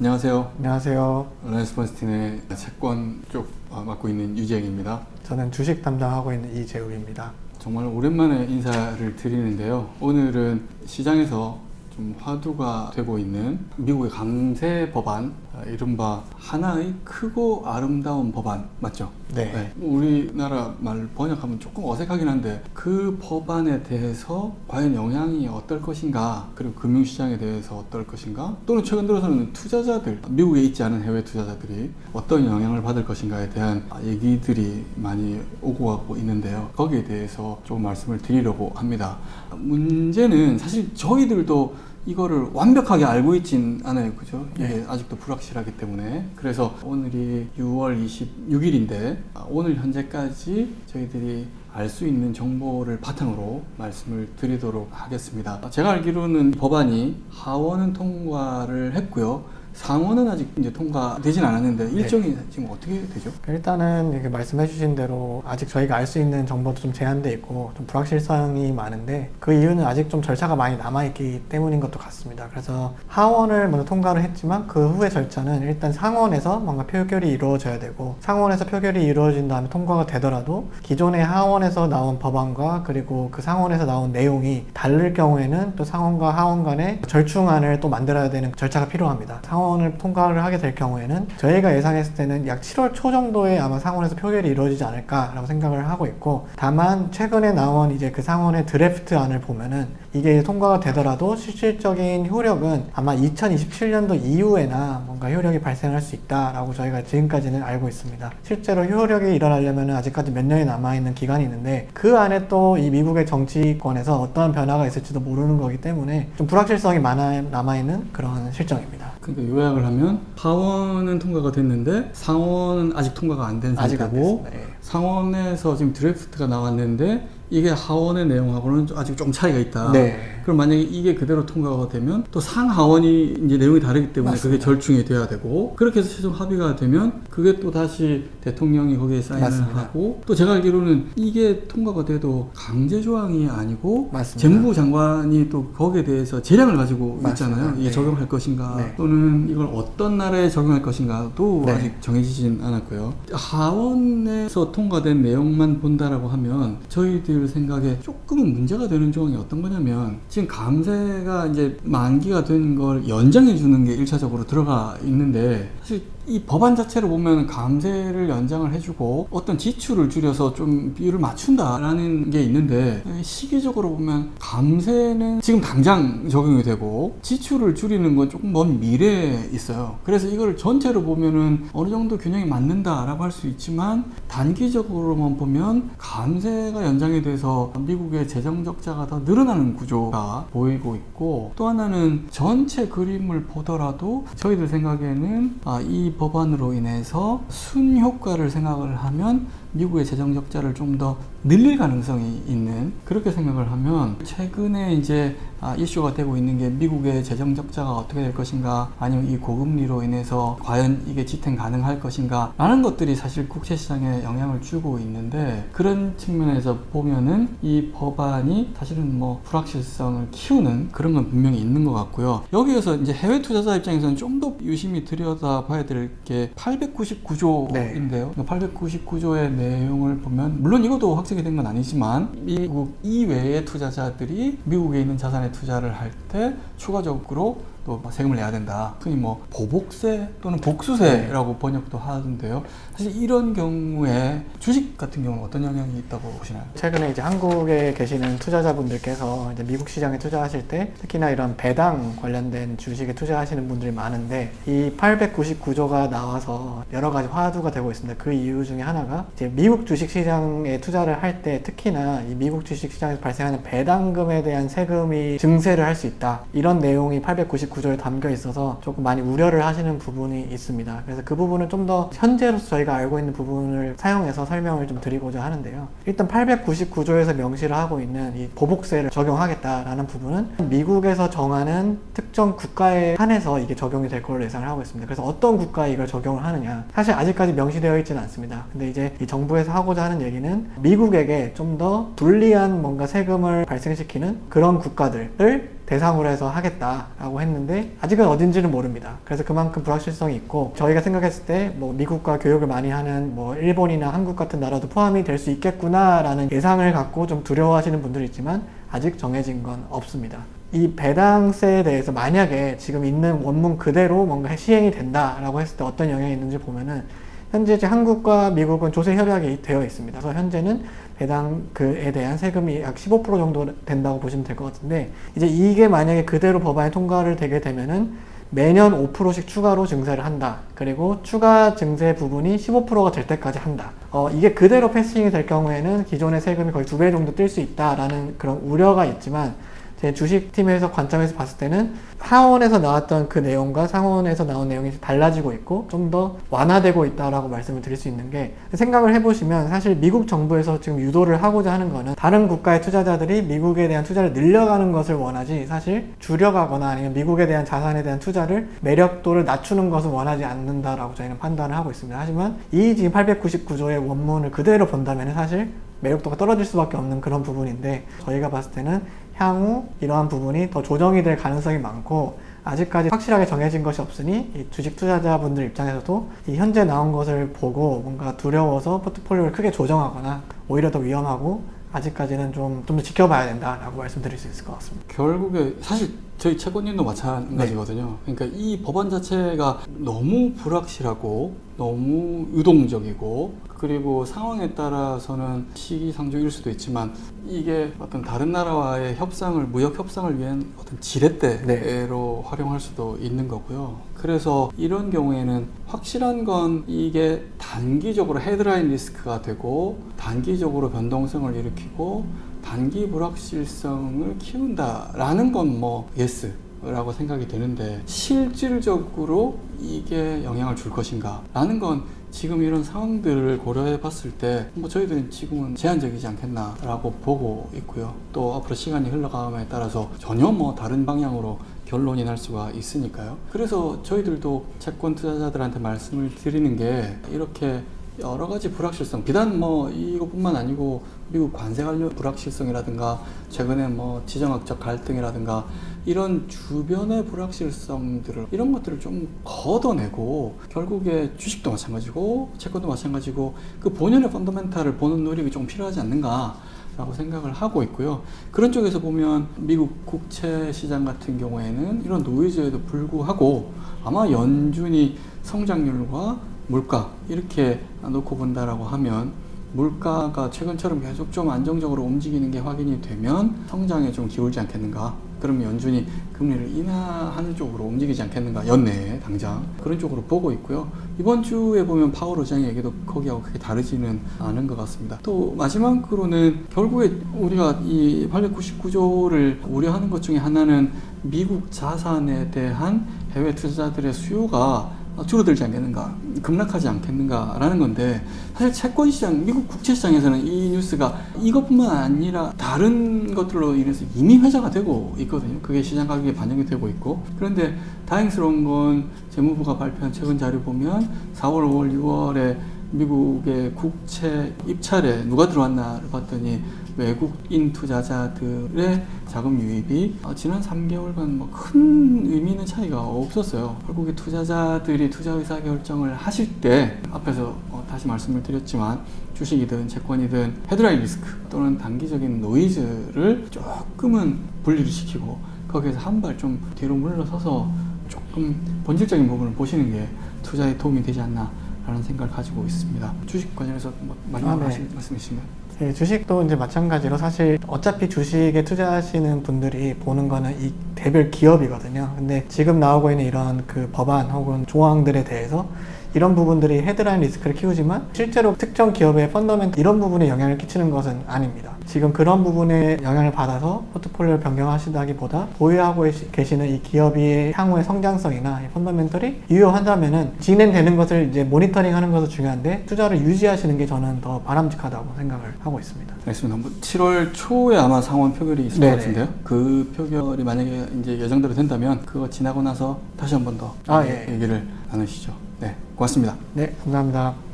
안녕하세요. 안녕하세요. 라이스 버스틴의 채권 쪽 어, 맡고 있는 유재영입니다. 저는 주식 담당하고 있는 이재욱입니다. 정말 오랜만에 인사를 드리는데요. 오늘은 시장에서 좀 화두가 되고 있는 미국의 강세 법안, 아, 이른바 하나의 크고 아름다운 법안 맞죠? 네. 우리나라 말 번역하면 조금 어색하긴 한데 그 법안에 대해서 과연 영향이 어떨 것인가 그리고 금융시장에 대해서 어떨 것인가 또는 최근 들어서는 투자자들 미국에 있지 않은 해외 투자자들이 어떤 영향을 받을 것인가에 대한 얘기들이 많이 오고 가고 있는데요 거기에 대해서 좀 말씀을 드리려고 합니다 문제는 사실 저희들도 이거를 완벽하게 알고 있진 않아요. 그죠? 이게 네. 아직도 불확실하기 때문에. 그래서 오늘이 6월 26일인데, 오늘 현재까지 저희들이 알 수 있는 정보를 바탕으로 말씀을 드리도록 하겠습니다. 제가 알기로는 법안이 하원은 통과를 했고요. 상원은 아직 이제 통과되진 않았는데 일정이 지금 어떻게 되죠? 일단은 이렇게 말씀해주신 대로 아직 저희가 알 수 있는 정보도 좀 제한돼 있고 좀 불확실성이 많은데 그 이유는 아직 좀 절차가 많이 남아있기 때문인 것도 같습니다. 그래서 하원을 먼저 통과를 했지만 그 후의 절차는 일단 상원에서 뭔가 표결이 이루어져야 되고 상원에서 표결이 이루어진 다음에 통과가 되더라도 기존의 하원에서 나온 법안과 그리고 그 상원에서 나온 내용이 다를 경우에는 또 상원과 하원 간에 절충안을 또 만들어야 되는 절차가 필요합니다. 상원 을 통과를 하게 될 경우에는 저희가 예상했을 때는 약 7월 초 정도에 아마 상원에서 표결이 이루어지지 않을까라고 생각을 하고 있고 다만 최근에 나온 이제 그 상원의 드래프트안을 보면은 이게 통과가 되더라도 실질적인 효력은 아마 2027년도 이후에나 뭔가 효력이 발생할 수 있다라고 저희가 지금까지는 알고 있습니다. 실제로 효력이 일어나려면 아직까지 몇 년이 남아있는 기간이 있는데 그 안에 또 이 미국의 정치권에서 어떠한 변화가 있을지도 모르는 거기 때문에 좀 불확실성이 많아 남아있는 그런 실정입니다. 그러니까 요약을 하면 하원은 통과가 됐는데 상원은 아직 통과가 안된안 상태고 됐습니다. 예. 상원에서 지금 드래프트가 나왔는데 이게 하원의 내용하고는 좀 아직 좀 차이가 있다. 네. 그럼 만약에 이게 그대로 통과가 되면 또 상하원이 이제 내용이 다르기 때문에 그게 맞습니다. 절충이 돼야 되고 그렇게 해서 최종 합의가 되면 그게 또 다시 대통령이 거기에 사인을 맞습니다. 하고 또 제가 알기로는 이게 통과가 돼도 강제 조항이 아니고 맞습니다. 재무부 장관이 또 거기에 대해서 재량을 가지고 맞습니다. 있잖아요. 이게 네. 적용할 것인가 네. 또는 이걸 어떤 나라에 적용할 것인가도 네. 아직 정해지진 않았고요. 하원에서 통과된 내용만 본다라고 하면 저희들 생각에 조금은 문제가 되는 조항이 어떤 거냐면 지금 감세가 이제 만기가 된 걸 연장해 주는 게 1차적으로 들어가 있는데 사실 이 법안 자체를 보면 감세를 연장을 해주고 어떤 지출을 줄여서 좀 비율을 맞춘다라는 게 있는데 시기적으로 보면 감세는 지금 당장 적용이 되고 지출을 줄이는 건 조금 먼 미래에 있어요. 그래서 이걸 전체로 보면은 어느 정도 균형이 맞는다라고 할 수 있지만 단기적으로만 보면 감세가 연장이 돼서 미국의 재정 적자가 더 늘어나는 구조가 보이고 있고 또 하나는 전체 그림을 보더라도 저희들 생각에는 아, 이 법안으로 인해서 순 효과를 생각을 하면 미국의 재정 적자를 좀 더 늘릴 가능성이 있는 그렇게 생각을 하면 최근에 이제 아, 이슈가 되고 있는 게 미국의 재정 적자가 어떻게 될 것인가 아니면 이 고금리로 인해서 과연 이게 지탱 가능할 것인가 라는 것들이 사실 국채 시장에 영향을 주고 있는데 그런 측면에서 보면은 이 법안이 사실은 뭐 불확실성을 키우는 그런 건 분명히 있는 것 같고요. 여기에서 이제 해외 투자자 입장에서는 좀 더 유심히 들여다 봐야 될 게 899조인데요. 899조의 내용을 보면 물론 이것도 확정이 된 건 아니지만 미국 이외의 투자자들이 미국에 있는 자산에 투자를 할 때 추가적으로 또 세금을 내야 된다. 흔히 뭐 보복세 또는 복수세라고 번역도 하던데요. 사실 이런 경우에 주식 같은 경우는 어떤 영향이 있다고 보시나요? 최근에 이제 한국에 계시는 투자자분들께서 이제 미국 시장에 투자하실 때 특히나 이런 배당 관련된 주식에 투자하시는 분들이 많은데 이 899조가 나와서 여러 가지 화두가 되고 있습니다. 그 이유 중에 하나가 이제 미국 주식 시장에 투자를 할 때 특히나 이 미국 주식 시장에서 발생하는 배당금에 대한 세금이 증세를 할 수 있다. 이런 내용이 899 조에 담겨 있어서 조금 많이 우려를 하시는 부분이 있습니다. 그래서 그 부분을 좀더 현재로서 저희가 알고 있는 부분을 사용해서 설명을 좀 드리고자 하는데요. 일단 899조에서 명시를 하고 있는 이 보복세를 적용하겠다라는 부분은 미국에서 정하는 특정 국가에 한해서 이게 적용이 될 걸로 예상을 하고 있습니다. 그래서 어떤 국가에 이걸 적용을 하느냐. 사실 아직까지 명시되어 있지는 않습니다. 근데 이제 이 정부에서 하고자 하는 얘기는 미국에게 좀 더 불리한 뭔가 세금을 발생시키는 그런 국가들을 대상으로 해서 하겠다라고 했는데 아직은 어딘지는 모릅니다. 그래서 그만큼 불확실성이 있고 저희가 생각했을 때 뭐 미국과 교역을 많이 하는 뭐 일본이나 한국 같은 나라도 포함이 될 수 있겠구나라는 예상을 갖고 좀 두려워하시는 분들이 있지만 아직 정해진 건 없습니다. 이 배당세에 대해서 만약에 지금 있는 원문 그대로 뭔가 시행이 된다라고 했을 때 어떤 영향이 있는지 보면은 현재 이제 한국과 미국은 조세 협약이 되어 있습니다. 그래서 현재는 배당 그에 대한 세금이 약 15% 정도 된다고 보시면 될 것 같은데 이제 이게 만약에 그대로 법안이 통과를 되게 되면은 매년 5%씩 추가로 증세를 한다. 그리고 추가 증세 부분이 15%가 될 때까지 한다. 어, 이게 그대로 패싱이 될 경우에는 기존의 세금이 거의 두 배 정도 뛸 수 있다라는 그런 우려가 있지만 제 주식팀에서 관점에서 봤을 때는 하원에서 나왔던 그 내용과 상원에서 나온 내용이 달라지고 있고 좀 더 완화되고 있다라고 말씀을 드릴 수 있는 게 생각을 해보시면 사실 미국 정부에서 지금 유도를 하고자 하는 거는 다른 국가의 투자자들이 미국에 대한 투자를 늘려가는 것을 원하지 사실 줄여가거나 아니면 미국에 대한 자산에 대한 투자를 매력도를 낮추는 것을 원하지 않는다라고 저희는 판단을 하고 있습니다. 하지만 이 지금 899조의 원문을 그대로 본다면 사실 매력도가 떨어질 수밖에 없는 그런 부분인데 저희가 봤을 때는 향후 이러한 부분이 더 조정이 될 가능성이 많고 아직까지 확실하게 정해진 것이 없으니 이 주식 투자자분들 입장에서도 이 현재 나온 것을 보고 뭔가 두려워서 포트폴리오를 크게 조정하거나 오히려 더 위험하고 아직까지는 좀 좀 더 지켜봐야 된다라고 말씀드릴 수 있을 것 같습니다. 결국에 사실 저희 채권님도 마찬가지거든요. 그러니까 이 법안 자체가 너무 불확실하고 너무 유동적이고 그리고 상황에 따라서는 시기상조일 수도 있지만 이게 어떤 다른 나라와의 협상을 무역 협상을 위한 어떤 지렛대로 활용할 수도 있는 거고요. 그래서 이런 경우에는 확실한 건 이게 단기적으로 헤드라인 리스크가 되고 단기적으로 변동성을 일으키고 단기 불확실성을 키운다라는 건 뭐 예스 라고 생각이 되는데 실질적으로 이게 영향을 줄 것인가 라는 건 지금 이런 상황들을 고려해 봤을 때 뭐 저희들은 지금은 제한적이지 않겠나 라고 보고 있고요. 또 앞으로 시간이 흘러감에 따라서 전혀 뭐 다른 방향으로 결론이 날 수가 있으니까요. 그래서 저희들도 채권 투자자들한테 말씀을 드리는 게 이렇게 여러 가지 불확실성, 비단 뭐 이것뿐만 아니고 미국 관세 관련 불확실성이라든가 최근에 뭐 지정학적 갈등이라든가 이런 주변의 불확실성들을 이런 것들을 좀 걷어내고 결국에 주식도 마찬가지고 채권도 마찬가지고 그 본연의 펀더멘탈을 보는 노력이 좀 필요하지 않는가. 라고 생각을 하고 있고요. 그런 쪽에서 보면 미국 국채 시장 같은 경우에는 이런 노이즈에도 불구하고 아마 연준이 성장률과 물가 이렇게 놓고 본다라고 하면 물가가 최근처럼 계속 좀 안정적으로 움직이는 게 확인이 되면 성장에 좀 기울지 않겠는가? 그러면 연준이 금리를 인하하는 쪽으로 움직이지 않겠는가? 연내에 당장 그런 쪽으로 보고 있고요. 이번 주에 보면 파월 의장의 얘기도 거기하고 크게 다르지는 않은 것 같습니다. 또 마지막으로는 결국에 우리가 이 899조를 우려하는 것 중에 하나는 미국 자산에 대한 해외 투자자들의 수요가 줄어들지 않겠는가, 급락하지 않겠는가라는 건데 사실 채권 시장, 미국 국채 시장에서는 이 뉴스가 이것뿐만 아니라 다른 것들로 인해서 이미 회자가 되고 있거든요. 그게 시장 가격에 반영이 되고 있고 그런데 다행스러운 건 재무부가 발표한 최근 자료 보면 4월, 5월, 6월에 미국의 국채 입찰에 누가 들어왔나를 봤더니 외국인 투자자들의 자금 유입이 어, 지난 3개월간 뭐 큰 의미 있는 차이가 없었어요. 결국에 투자자들이 투자 의사 결정을 하실 때 앞에서 어, 다시 말씀을 드렸지만 주식이든 채권이든 헤드라인 리스크 또는 단기적인 노이즈를 조금은 분리를 시키고 거기에서 한 발 좀 뒤로 물러서서 조금 본질적인 부분을 보시는 게 투자에 도움이 되지 않나 라는 생각을 가지고 있습니다. 주식 관련해서 뭐 마지막 아, 네. 하실 말씀 있으신 네, 주식도 이제 마찬가지로 사실 어차피 주식에 투자하시는 분들이 보는 거는 이 대별 기업이거든요. 근데 지금 나오고 있는 이런 그 법안 혹은 조항들에 대해서 이런 부분들이 헤드라인 리스크를 키우지만 실제로 특정 기업의 펀더멘트 이런 부분에 영향을 끼치는 것은 아닙니다. 지금 그런 부분에 영향을 받아서 포트폴리오를 변경하시다기보다 보유하고 계시는 이 기업의 향후의 성장성이나 이 펀더멘털이 유효한다면은 진행되는 것을 이제 모니터링하는 것도 중요한데 투자를 유지하시는 게 저는 더 바람직하다고 생각을 하고 있습니다. 알겠습니다. 뭐 7월 초에 아마 상원 표결이 있을 네네. 것 같은데요. 그 표결이 만약에 이제 예정대로 된다면 그거 지나고 나서 다시 한 번 더 아, 예. 얘기를 나누시죠. 네, 고맙습니다. 네, 감사합니다.